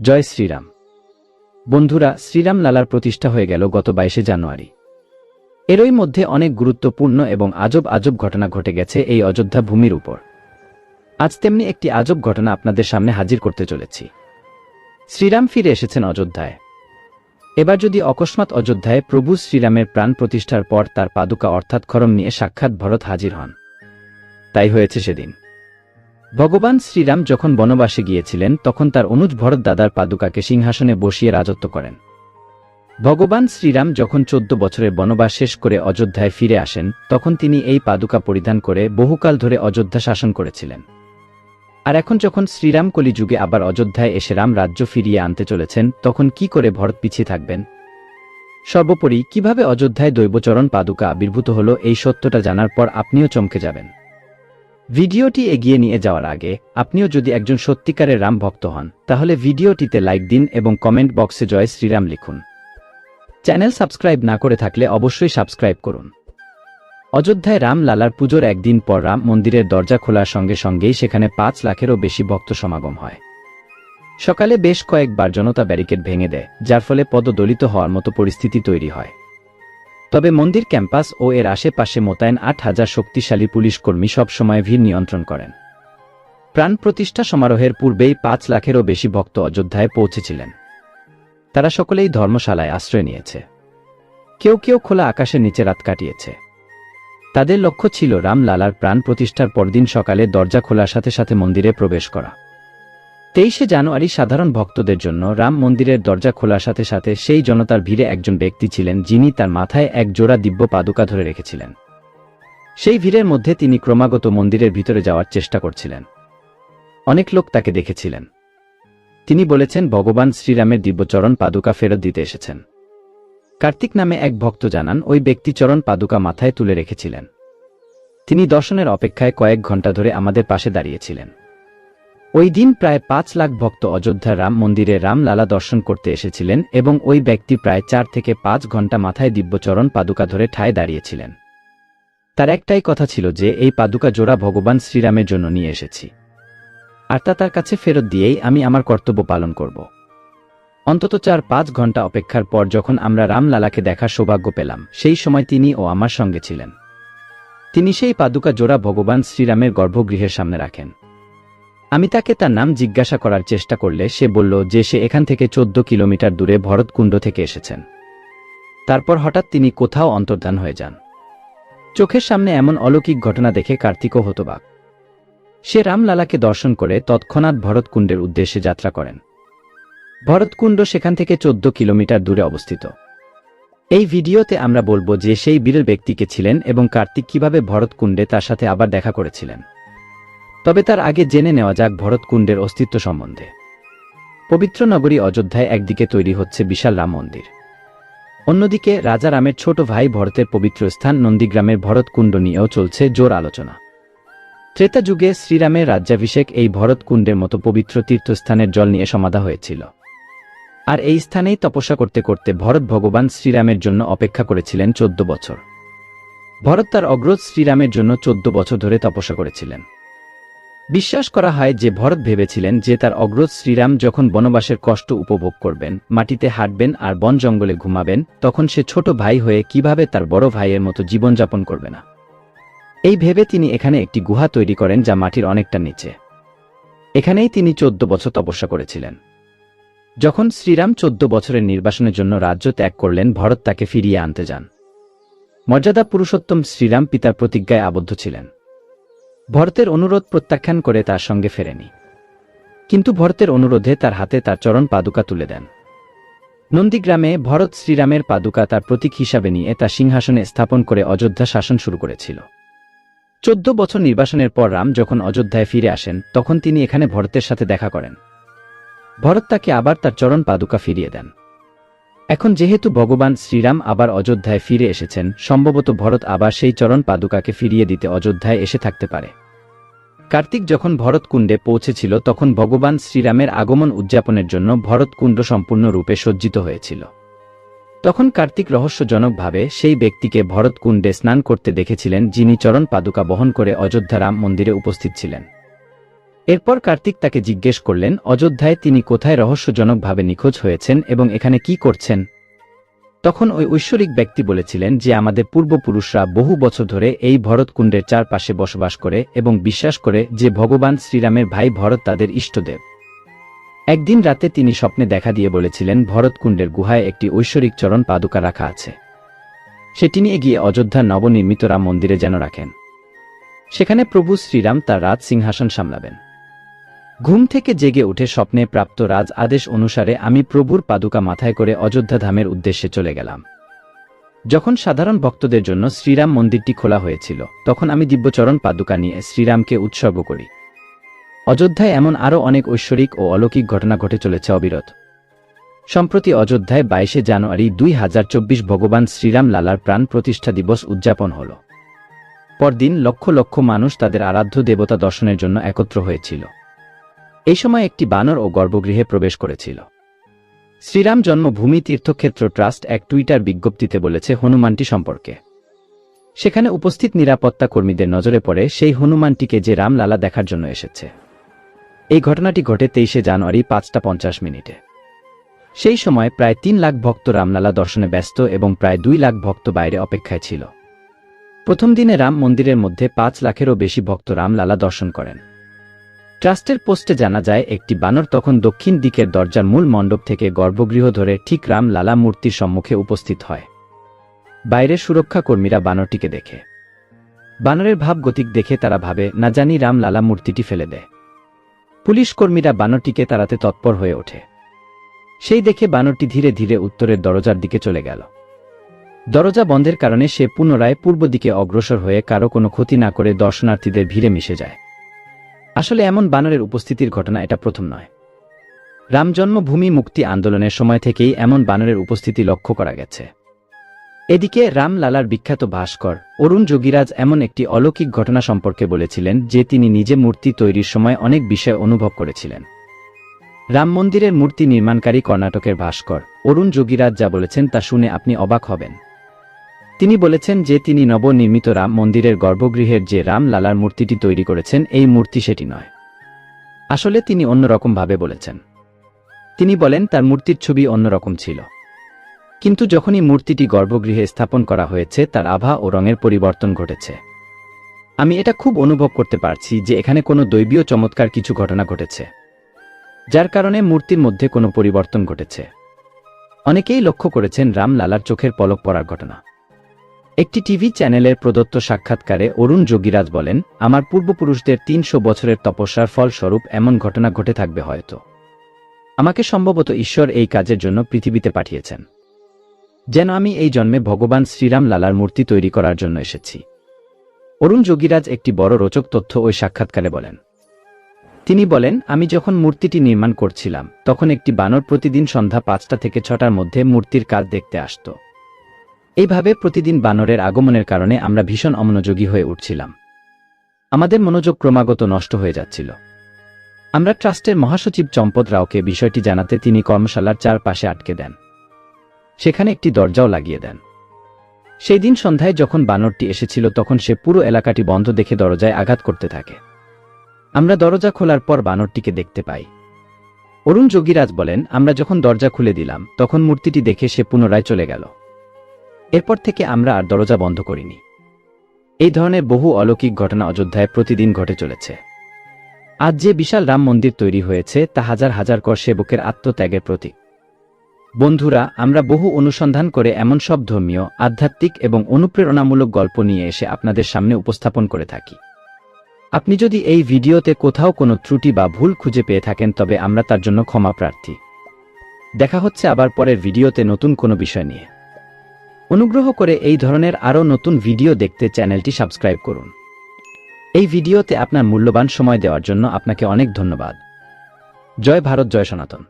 জয় শ্রীরাম। বন্ধুরা, শ্রীরাম লালার প্রতিষ্ঠা হয়ে গেল গত বাইশে জানুয়ারি। এরই মধ্যে অনেক গুরুত্বপূর্ণ এবং আজব আজব ঘটনা ঘটে গেছে এই অযোধ্যা ভূমির উপর। আজ তেমনি একটি আজব ঘটনা আপনাদের সামনে হাজির করতে চলেছি। শ্রীরাম ফিরে এসেছেন অযোধ্যায়। এবার যদি অকস্মাৎ অযোধ্যায় প্রভু শ্রীরামের প্রাণ প্রতিষ্ঠার পর তার পাদুকা অর্থাৎ খরম নিয়ে সাক্ষাৎ ভরত হাজির হন। তাই হয়েছে সেদিন। ভগবান শ্রীরাম যখন বনবাসে গিয়েছিলেন, তখন তার অনুজ ভরত দাদার পাদুকাকে সিংহাসনে বসিয়ে রাজত্ব করেন। ভগবান শ্রীরাম যখন চোদ্দ বছরের বনবাস শেষ করে অযোধ্যায় ফিরে আসেন, তখন তিনি এই পাদুকা পরিধান করে বহুকাল ধরে অযোধ্যা শাসন করেছিলেন। আর এখন যখন শ্রীরাম কলিযুগে আবার অযোধ্যায় এসে রাম রাজ্য ফিরিয়ে আনতে চলেছেন, তখন কি করে ভরত পিছিয়ে থাকবেন? সর্বোপরি, কীভাবে অযোধ্যায় দৈবচরণ পাদুকা আবির্ভূত হল এই সত্যটা জানার পর আপনিও চমকে যাবেন। ভিডিওটি এগিয়ে নিয়ে যাওয়ার আগে, আপনিও যদি একজন সত্যিকারের রাম ভক্ত হন, তাহলে ভিডিওটিতে লাইক দিন এবং কমেন্ট বক্সে জয় শ্রীরাম লিখুন। চ্যানেল সাবস্ক্রাইব না করে থাকলে অবশ্যই সাবস্ক্রাইব করুন। অযোধ্যায় রাম লালার পুজোর একদিন পর রাম মন্দিরের দরজা খোলার সঙ্গে সঙ্গেই সেখানে পাঁচ লাখেরও বেশি ভক্ত সমাগম হয়। সকালে বেশ কয়েকবার জনতা ব্যারিকেড ভেঙে দেয়, যার ফলে পদদলিত হওয়ার মতো পরিস্থিতি তৈরি হয়। তবে মন্দির ক্যাম্পাস ও এর আশেপাশে মোতায়েন আট হাজার শক্তিশালী পুলিশ কর্মী সবসময় ভিড় নিয়ন্ত্রণ করেন। প্রাণ প্রতিষ্ঠা সমারোহের পূর্বেই পাঁচ লাখেরও বেশি ভক্ত অযোধ্যায় পৌঁছেছিলেন। তারা সকলেই ধর্মশালায় আশ্রয় নিয়েছে। কেউ কেউ খোলা আকাশের নিচে রাত কাটিয়েছে। তাদের লক্ষ্য ছিল রামলালার প্রাণ প্রতিষ্ঠার পরদিন সকালে দরজা খোলার সাথে সাথে মন্দিরে প্রবেশ করা। তেইশে জানুয়ারি সাধারণ ভক্তদের জন্য রাম মন্দিরের দরজা খোলার সাথে সাথে সেই জনতার ভিড়ে একজন ব্যক্তি ছিলেন যিনি তার মাথায় এক জোড়া দিব্য পাদুকা ধরে রেখেছিলেন। সেই ভিড়ের মধ্যে তিনি ক্রমাগত মন্দিরের ভিতরে যাওয়ার চেষ্টা করছিলেন। অনেক লোক তাকে দেখেছিলেন। তিনি বলেছেন, ভগবান শ্রীরামের দিব্যচরণ পাদুকা ফেরত দিতে এসেছেন। কার্তিক নামে এক ভক্ত জানান, ওই ব্যক্তি চরণ পাদুকা মাথায় তুলে রেখেছিলেন। তিনি দর্শনের অপেক্ষায় কয়েক ঘণ্টা ধরে আমাদের পাশে দাঁড়িয়েছিলেন। ওই দিন প্রায় পাঁচ লাখ ভক্ত অযোধ্যা রাম মন্দিরে রাম লালা দর্শন করতে এসেছিলেন এবং ওই ব্যক্তি প্রায় চার থেকে পাঁচ ঘণ্টা মাথায় দিব্যচরণ পাদুকা ধরে ঠায় দাঁড়িয়েছিলেন। তার একটাই কথা ছিল যে, এই পাদুকা জোড়া ভগবান শ্রীরামের জন্য নিয়ে এসেছি। আর তা তার কাছে ফেরত দিয়েই আমি আমার কর্তব্য পালন করব। অন্তত চার পাঁচ ঘণ্টা অপেক্ষার পর যখন আমরা রামলালাকে দেখার সৌভাগ্য পেলাম, সেই সময় তিনি ও আমার সঙ্গে ছিলেন। তিনি সেই পাদুকা জোড়া ভগবান শ্রীরামের গর্ভগৃহের সামনে রাখেন। আমি তাকে তার নাম জিজ্ঞাসা করার চেষ্টা করলে সে বলল যে সে এখান থেকে চোদ্দ কিলোমিটার দূরে ভরতকুণ্ড থেকে এসেছেন। তারপর হঠাৎ তিনি কোথাও অন্তর্ধান হয়ে যান। চোখের সামনে এমন অলৌকিক ঘটনা দেখে কার্তিকও হতবাক। সে রামলালাকে দর্শন করে তৎক্ষণাৎ ভরতকুণ্ডের উদ্দেশ্যে যাত্রা করেন। ভরতকুণ্ড সেখান থেকে চোদ্দ কিলোমিটার দূরে অবস্থিত। এই ভিডিওতে আমরা বলব যে সেই বীরের ব্যক্তিকে ছিলেন এবং কার্তিক কীভাবে ভরতকুণ্ডে তার সাথে আবার দেখা করেছিলেন। তবে তার আগে জেনে নেওয়া যাক ভরতকুণ্ডের অস্তিত্ব সম্বন্ধে। পবিত্র নগরী অযোধ্যায় একদিকে তৈরি হচ্ছে বিশাল রাম মন্দির। অন্যদিকে রাজা রামের ছোট ভাই ভরতের পবিত্র স্থান নন্দীগ্রামের ভরতকুণ্ড নিয়েও চলছে জোর আলোচনা। ত্রেতা যুগে শ্রীরামের রাজ্যাভিষেক এই ভরতকুণ্ডের মতো পবিত্র তীর্থস্থানের জল নিয়ে সমাধা হয়েছিল। আর এই স্থানেই তপস্যা করতে করতে ভরত ভগবান শ্রীরামের জন্য অপেক্ষা করেছিলেন চোদ্দ বছর। ভরত তার অগ্রজ শ্রীরামের জন্য চোদ্দ বছর ধরে তপস্যা করেছিলেন। বিশ্বাস করা হয় যে ভরত ভেবেছিলেন যে তার অগ্রজ শ্রীরাম যখন বনবাসের কষ্ট উপভোগ করবেন, মাটিতে হাঁটবেন আর বন জঙ্গলে ঘুমাবেন, তখন সে ছোট ভাই হয়ে কীভাবে তার বড় ভাইয়ের মতো জীবনযাপন করবে না। এই ভেবে তিনি এখানে একটি গুহা তৈরি করেন যা মাটির অনেকটা নিচে। এখানেই তিনি চোদ্দ বছর তপস্যা করেছিলেন। যখন শ্রীরাম চোদ্দ বছরের নির্বাসনের জন্য রাজ্য ত্যাগ করলেন, ভরত তাকে ফিরিয়ে আনতে যান। মর্যাদা পুরুষোত্তম শ্রীরাম পিতার প্রতিজ্ঞায় আবদ্ধ ছিলেন। ভরতের অনুরোধ প্রত্যাখ্যান করে তার সঙ্গে ফেরেনি। কিন্তু ভরতের অনুরোধে তার হাতে তার চরণ পাদুকা তুলে দেন। নন্দীগ্রামে ভরত শ্রীরামের পাদুকা তার প্রতীক হিসাবে নিয়ে তার সিংহাসনে স্থাপন করে অযোধ্যা শাসন শুরু করেছিল। চোদ্দ বছর নির্বাসনের পর রাম যখন অযোধ্যায় ফিরে আসেন, তখন তিনি এখানে ভরতের সাথে দেখা করেন। ভরত তাকে আবার তার চরণ পাদুকা ফিরিয়ে দেন। এখন যেহেতু ভগবান শ্রীরাম আবার অযোধ্যায় ফিরে এসেছেন, সম্ভবত ভরত আবার সেই চরণ পাদুকাকে ফিরিয়ে দিতে অযোধ্যায় এসে থাকতে পারে। কার্তিক যখন ভরতকুণ্ডে পৌঁছেছিল, তখন ভগবান শ্রীরামের আগমন উদযাপনের জন্য ভরতকুণ্ড সম্পূর্ণরূপে সজ্জিত হয়েছিল। তখন কার্তিক রহস্যজনকভাবে সেই ব্যক্তিকে ভরতকুণ্ডে স্নান করতে দেখেছিলেন, যিনি চরণ পাদুকা বহন করে অযোধ্যা রাম মন্দিরে উপস্থিত ছিলেন। এরপর কার্তিক তাকে জিজ্ঞেস করলেন, অযোধ্যায় তিনি কোথায় রহস্যজনকভাবে নিখোঁজ হয়েছেন এবং এখানে কি করছেন? তখন ওই ঐশ্বরিক ব্যক্তি বলেছিলেন যে আমাদের পূর্বপুরুষরা বহু বছর ধরে এই ভরতকুণ্ডের চারপাশে বসবাস করে এবং বিশ্বাস করে যে ভগবান শ্রীরামের ভাই ভরত তাদের ইষ্টদেব। একদিন রাতে তিনি স্বপ্নে দেখা দিয়ে বলেছিলেন, ভরতকুণ্ডের গুহায় একটি ঐশ্বরিক চরণ পাদুকা রাখা আছে। সেটি নিয়ে গিয়ে অযোধ্যার নবনির্মিত রাম মন্দিরে যেন রাখেন। সেখানে প্রভু শ্রীরাম তার রাজ সিংহাসন সামলাবেন। ঘুম থেকে জেগে উঠে স্বপ্নে প্রাপ্ত রাজ আদেশ অনুসারে আমি প্রভুর পাদুকা মাথায় করে অযোধ্যা ধামের উদ্দেশ্যে চলে গেলাম। যখন সাধারণ ভক্তদের জন্য শ্রীরাম মন্দিরটি খোলা হয়েছিল, তখন আমি দিব্যচরণ পাদুকা নিয়ে শ্রীরামকে উৎসর্গ করি। অযোধ্যায় এমন আরও অনেক ঐশ্বরিক ও অলৌকিক ঘটনা ঘটে চলেছে অবিরত। সম্প্রতি অযোধ্যায় বাইশে জানুয়ারি দুই হাজার চব্বিশ ভগবান শ্রীরাম লালার প্রাণ প্রতিষ্ঠা দিবস উদযাপন হল। পরদিন লক্ষ লক্ষ মানুষ তাদের আরাধ্য দেবতা দর্শনের জন্য একত্র হয়েছিল। এই সময় একটি বানর ও গর্ভগৃহে প্রবেশ করেছিল। শ্রীরাম জন্মভূমি তীর্থক্ষেত্র ট্রাস্ট এক টুইটার বিজ্ঞপ্তিতে বলেছে হনুমানটি সম্পর্কে। সেখানে উপস্থিত নিরাপত্তা কর্মীদের নজরে পড়ে সেই হনুমানটিকে যে রামলালা দেখার জন্য এসেছে। এই ঘটনাটি ঘটে তেইশে জানুয়ারি পাঁচটা পঞ্চাশ মিনিটে। সেই সময় প্রায় তিন লাখ ভক্ত রামলালা দর্শনে ব্যস্ত এবং প্রায় দুই লাখ ভক্ত বাইরে অপেক্ষায় ছিল। প্রথম দিনে রাম মন্দিরের মধ্যে পাঁচ লাখেরও বেশি ভক্ত রামলালা দর্শন করেন। ট্রাস্টের পোস্টে জানা যায়, একটি বানর তখন দক্ষিণ দিকের দরজার মূল মণ্ডপ থেকে গর্ভগৃহ ধরে ঠিক রাম লালা মূর্তির সম্মুখে উপস্থিত হয়। বাইরে সুরক্ষা কর্মীরা বানরটিকে দেখে। বানরের ভাব গতিক দেখে তারা ভাবে, না জানি রাম লালা মূর্তিটি ফেলে দেয়। পুলিশ কর্মীরা বানরটিকে তাড়াতে তৎপর হয়ে ওঠে। সেই দেখে বানরটি ধীরে ধীরে উত্তরের দরজার দিকে চলে গেল। দরজা বন্ধের কারণে সে পুনরায় পূর্ব দিকে অগ্রসর হয়ে কারও কোনো ক্ষতি না করে দর্শনার্থীদের ভিড়ে মিশে যায়। আসলে এমন বানরের উপস্থিতির ঘটনা এটা প্রথম নয়। রাম জন্মভূমি মুক্তি আন্দোলনের সময় থেকেই এমন বানরের উপস্থিতি লক্ষ্য করা গেছে। এদিকে রামলালার বিখ্যাত ভাস্কর অরুণ যোগীরাজ এমন একটি অলৌকিক ঘটনা সম্পর্কে বলেছিলেন যে তিনি নিজে মূর্তি তৈরির সময় অনেক বিষয় অনুভব করেছিলেন। রাম মন্দিরের মূর্তি নির্মাণকারী কর্ণাটকের ভাস্কর অরুণ যোগীরাজ যা বলেছেন তা শুনে আপনি অবাক হবেন। তিনি বলেছেন যে তিনি নবনির্মিত রাম মন্দিরের গর্ভগৃহের যে রাম লালার মূর্তিটি তৈরি করেছেন, এই মূর্তি সেটি নয়। আসলে তিনি অন্যরকমভাবে বলেছেন। তিনি বলেন, তার মূর্তির ছবি অন্যরকম ছিল। কিন্তু যখনই মূর্তিটি গর্ভগৃহে স্থাপন করা হয়েছে, তার আভা ও রঙের পরিবর্তন ঘটেছে। আমি এটা খুব অনুভব করতে পারছি যে এখানে কোনো দৈবীয় চমৎকার কিছু ঘটনা ঘটেছে, যার কারণে মূর্তির মধ্যে কোনো পরিবর্তন ঘটেছে। অনেকেই লক্ষ্য করেছেন রাম লালার চোখের পলক পড়ার ঘটনা। একটি টিভি চ্যানেলের প্রদত্ত সাক্ষাৎকারে অরুণ যোগীরাজ বলেন, আমার পূর্বপুরুষদের তিনশো বছরের তপস্যার ফলস্বরূপ এমন ঘটনা ঘটে থাকবে হয়তো। আমাকে সম্ভবত ঈশ্বর এই কাজের জন্য পৃথিবীতে পাঠিয়েছেন। যেন আমি এই জন্মে ভগবান শ্রীরাম লালার মূর্তি তৈরি করার জন্য এসেছি। অরুণ যোগীরাজ একটি বড় রোচক তথ্য ওই সাক্ষাৎকারে বলেন। তিনি বলেন, আমি যখন মূর্তিটি নির্মাণ করছিলাম, তখন একটি বানর প্রতিদিন সন্ধ্যা পাঁচটা থেকে ছটার মধ্যে মূর্তির কাজ দেখতে আসত। এইভাবে প্রতিদিন বানরের আগমনের কারণে আমরা ভীষণ অমনোযোগী হয়ে উঠছিলাম। আমাদের মনোযোগ ক্রমাগত নষ্ট হয়ে যাচ্ছিল। আমরা ট্রাস্টের মহাসচিব চম্পদ রাওকে বিষয়টি জানাতে তিনি কর্মশালার চারপাশে আটকে দেন। সেখানে একটি দরজাও লাগিয়ে দেন। সেই দিন সন্ধ্যায় যখন বানরটি এসেছিল তখন সে পুরো এলাকাটি বন্ধ দেখে দরজায় আঘাত করতে থাকে। আমরা দরজা খোলার পর বানরটিকে দেখতে পাই। অরুণ যোগীরাজ বলেন, আমরা যখন দরজা খুলে দিলাম, তখন মূর্তিটি দেখে সে পুনরায় চলে গেল। এরপর থেকে আমরা আর দরজা বন্ধ করিনি। এই ধরনের বহু অলৌকিক ঘটনা অযোধ্যায় প্রতিদিন ঘটে চলেছে। আজ যে বিশাল রাম মন্দির তৈরি হয়েছে, তা হাজার হাজার কর সেবকের আত্মত্যাগের প্রতীক। বন্ধুরা, আমরা বহু অনুসন্ধান করে এমন সব ধর্মীয়, আধ্যাত্মিক এবং অনুপ্রেরণামূলক গল্প নিয়ে এসে আপনাদের সামনে উপস্থাপন করে থাকি। আপনি যদি এই ভিডিওতে কোথাও কোনো ত্রুটি বা ভুল খুঁজে পেয়ে থাকেন, তবে আমরা তার জন্য ক্ষমা প্রার্থী। দেখা হচ্ছে আবার পরের ভিডিওতে নতুন কোনো বিষয় নিয়ে। অনুগ্রহ করে এই ধরনের আরও নতুন ভিডিও দেখতে চ্যানেলটি সাবস্ক্রাইব করুন। এই ভিডিওতে আপনার মূল্যবান সময় দেওয়ার জন্য আপনাকে অনেক ধন্যবাদ। জয় ভারত, জয় সনাতন।